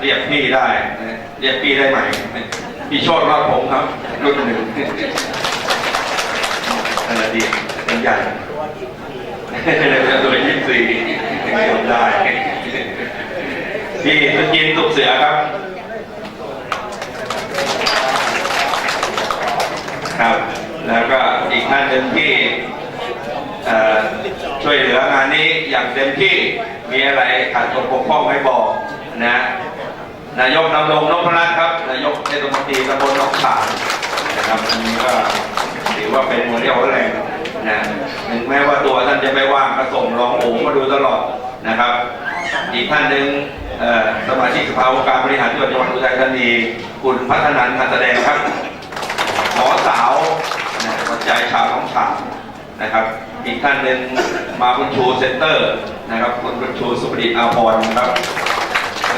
เรียกพี่ได้นะเรียกพี่ได้ไหมพี่โชดว่าผมครับ รุ่นหนึ่งนั่นแหละดีเป็นใหญ่ตัวยี่สิบสี่จำได้พี่สุจินต์สุขเสือครับ ครับ แล้วก็อีกท่านหนึ่งที่ช่วยเหลืองานนี้อย่างเต็มที่มีอะไรขาดตกบกพร่องให้บอกนะ นายกนำรงนพรัตน์ครับ นายกเทศมนตรีตำบลหนองขามนะครับอันนี้ก็ถือว่าเป็นหัวเรี่ยวหัวแรงนะถึงแม้ว่าตัวท่านจะไม่ว่างก็ส่งรองโอ๋มาดูตลอดนะครับ อีกท่านหนึ่งสมาชิกสภาองค์การบริหารส่วนจังหวัดอุทัยธานีคุณพัฒนันท์การแสดงครับหมอสาวนะหัวใจชาวของฉางนะครับ อีกท่านหนึ่งมาคุณชูเซ็นเตอร์นะครับคุณคุณชูสุปดิอาภรณ์นะครับ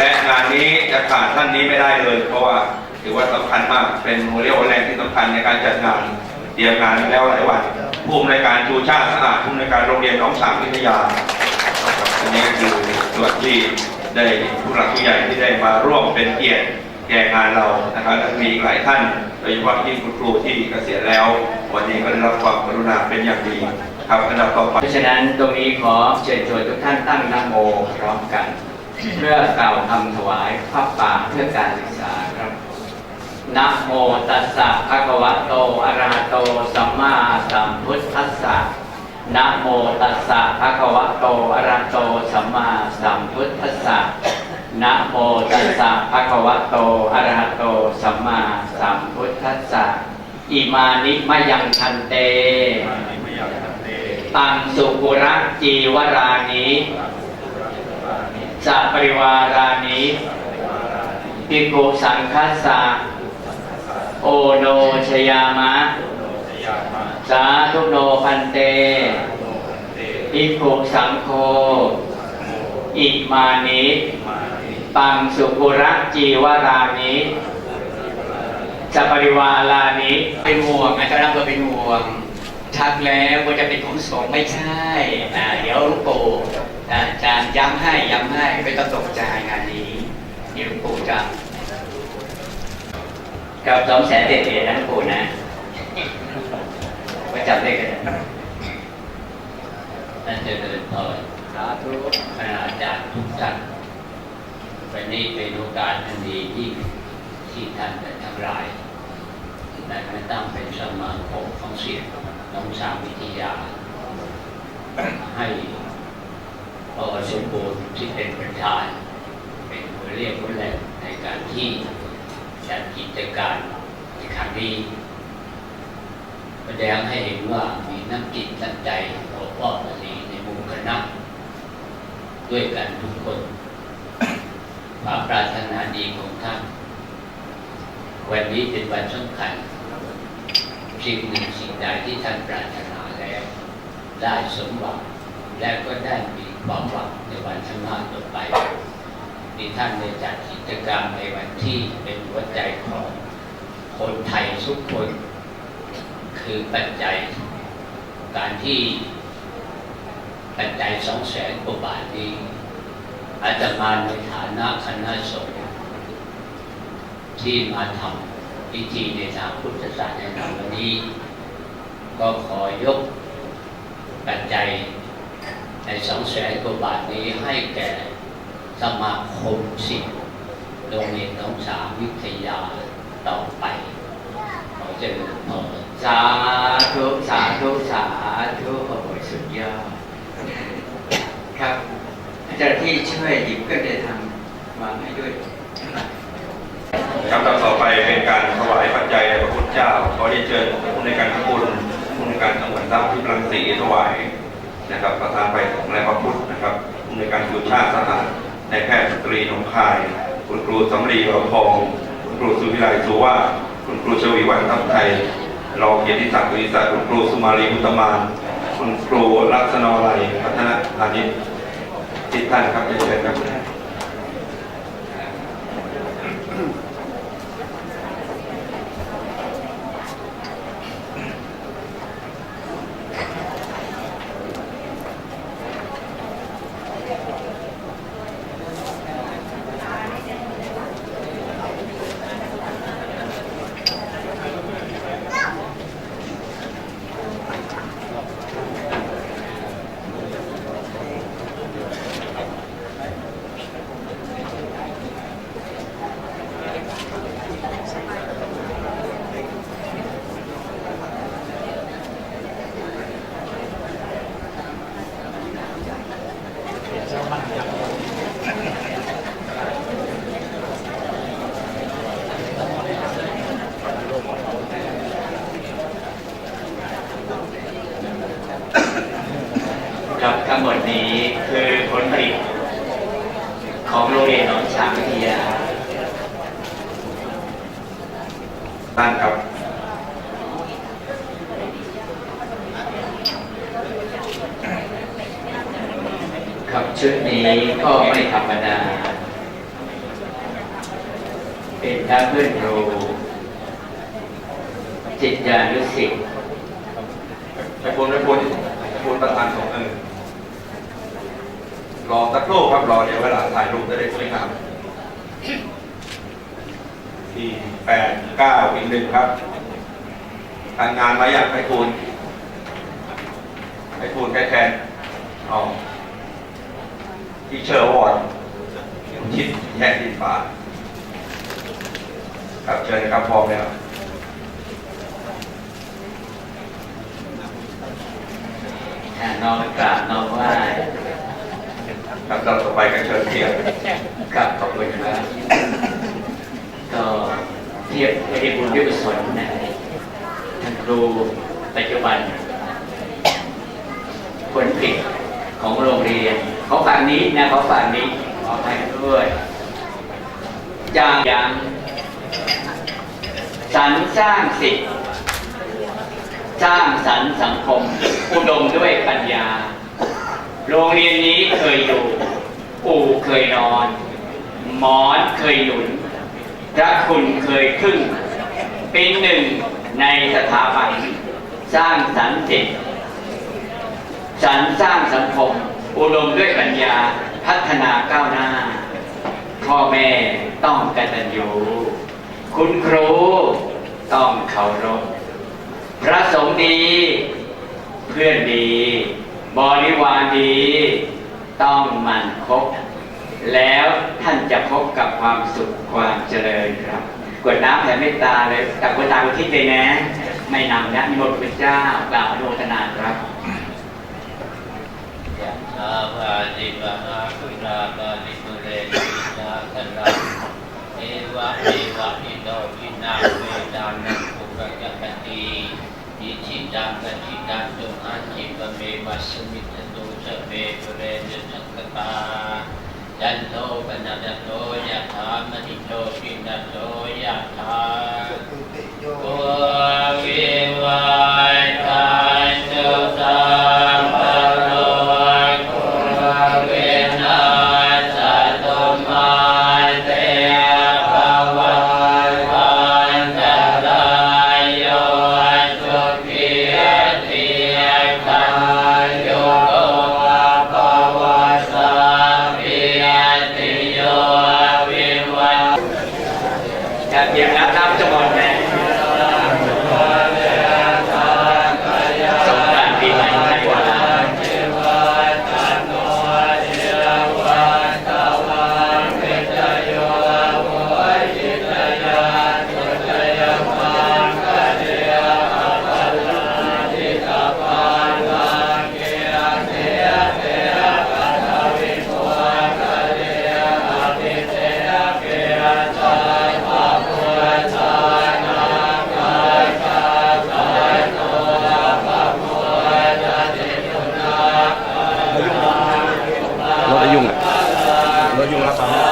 และงานนี้จะขาดท่านนี้ไม่ได้เลย เพราะว่าถือว่าสำคัญมากเป็นหัวเรี่ยวหัวแรงที่สำคัญในการจัดงานเตรียมงานมาแล้วหลายวันผู้อำนวยการชูชาติสะอาดผู้อำนวยการโรงเรียนหน้องฉางวิทยาอันนี้คือส่วนที่ได้ผู้หลักผู้ใหญ่ที่ได้มาร่วมเป็นเกียรติแก่งานเรานะครับและมีอีกหลายท่านโดยเฉพาะที่คุณครูที่เกษียณแล้ว วันนี้ก็ได้รับความกรุณาเป็นอย่างดีครับอันดับต่อไปเพราะฉะนั้นตรงนี้ขอเชิญชวนทุกท่านตั้งนโมพร้อมกัน เพื่อกล่าวคำถวายพระป่าเพื่อการศึกษาครับนะโมตัสสะภะคะวะโตอะระหะโตสัมมาสัมพุทธัสสะนะโมตัสสะภะคะวะโตอะระหะโตสัมมาสัมพุทธัสสะนะโมตัสสะภะคะวะโตอะระหะโตสัมมาสัมพุทธัสสะอิมานิมะยังทันเต ตังสุกุระจีวรานิ สัปริวารานิปิโกสังคัสสะโอโนชยามะ สาธุโนพันเตปิโกสังโฆอิมานิตังสุกุระจีวารานิสัปริวารานิเป็นห่วงอาจารย์ก็เป็นห่วงชักแล้วว่าจะเป็นของสงฆ์ไม่ใช่อ่าเดี๋ยวหลวงปู่ อ่าจะย้ำให้ย้ำให้ไม่ต้องตกใจงานนี้เดี๋ยวหลวงปู่จะกับสองแสนเด็ดเด็ดนะหลวงปู่นะไว้จำได้กันนะท่านเจริญพรสาธุคณาจารย์ทุกท่านวันนี้เป็นโอกาสอันดีที่ที่ท่านและทั้งหลายได้มาตั้งเป็นสมาคมของเสียงน้องสามวิทยาให้ พอสมบูรณ์ที่เป็นประธาน เป็นหัวเรียกหัวแหลกในการที่จัดกิจการในครั้งนี้แสดงให้เห็นว่ามีน้ำจิตน้ำใจโอป้อภาษีในมู่คณะด้วยกันทุกคนความปรารถนาดีของท่าน วันนี้เป็นวันสำคัญสิ่งหนึ่งสิ่งใดที่ท่านปรารถนาแล้ว ได้สมหวังและก็ได้มี ความหวังในวันข้างหน้าต่อไปที่ท่านได้จัดกิจกรรมในวันที่เป็นหัวใจของคนไทยทุกคน คือปัจจัย การที่ปัจจัยสองแสนกว่าบาทนี้อาจจะมาในฐานะคณะสงฆ์ที่มาทำพิธีในทางพุทธศาสนาวันนี้ ก็ขอยกปัจจัย ในสองแสนกว่าบาทนี้ให้แก่สมาคมสิทธิ์โรงเรียนน้องสามวิทยาต่อไปขอเจริญพรสาธุสาธุสาธุโอ้โหสุดยอดครับเจ้าหน้าที่ช่วยหยิบก็ได้ทำวางให้ด้วยครับต่อไปเป็นการถวายปัจจัยพระพุทธเจ้าขอได้เชิญผู้ในการขบุญผู้ในการจังหวัดทรัพย์ที่รังสีถวาย นะครับประธานไปของนายประพุทธนะครับผู้ในการสุชาติสหาดในายแพทย์สตรีหนองคาย คุณครูสำรีเหลาทอง คุณครูสุวิไลสุว่าคุณครูชวีวันทัพไทยรองเกียรติศักดิ์วิศักดิ์คุณครูสุมาลีมุตมานคุณครูลักษณะไรพัฒนาอานิตทิศท่านครับเชิญครับี้คือผลผลิตของโรงเรียนน้องฉางวิทยาตั้งครับครับชุดนี้ก็ไม่ธรรมดา เป็นทั้เพื่อนครูจิตญาณุสิทธิ์ไปบนไปบนไปบนประธานของเออ รอสักครู่ครับรอเดี๋ยวเวลาถ่ายรูปจะได้สวยงามสี่แปดเก้าอีกหนึ่งครับทางงานมาอยากไปทูลไปทูลแค่แทนอ๋อที่เชอร์วอร์ดชิดแยกดินฟ้าครับเชิญครับพร้อมแล้วอ่าน้องกราบน้องไหว้ ครับเราต่อไปก็เชิญเทียบกับขอบคุณครับก็เทียบไม่ได้บุญด้วยกุศลนะท่านครูปัจจุบันคนผิดของโรงเรียนเขาฝั่งนี้นะเขาฝั่งนี้ขอให้ด้วยจางยังสรรสร้างสิทธิ์สร้างสรรค์สังคม อุดมด้วยปัญญา โรงเรียนนี้เคยอยู่ปู่เคยนอน หมอนเคยหนุนพระคุณเคยพึ่ง เป็นหนึ่งในสถาบันสร้างสรรค์จิตสรรสร้างสังคม อุดมด้วยปัญญาพัฒนาก้าวหน้า พ่อแม่ต้องกตัญญูคุณครูต้องเคารพพระสงฆ์ดี เพื่อนดี บริวารดีต้องมันคบ แล้วท่านจะพบกับความสุขความเจริญครับกวดน้ำแผ่เมตตาเลยกับกวดตาอุทิศเลยนะ ไม่นำนะมนต์พระเจ้ากล่าวอนุโมทนาครับยะถาวาริวหาปุราปาริปุเรนติสาคลังเอวะเอวะอิโตทินังเวดานังปุกกะติ อิชิตังกะจิตังตุอันจิปะเมวัสมิตตุสะเมปุเรนสังกตา อยู่แล้วตอนนี้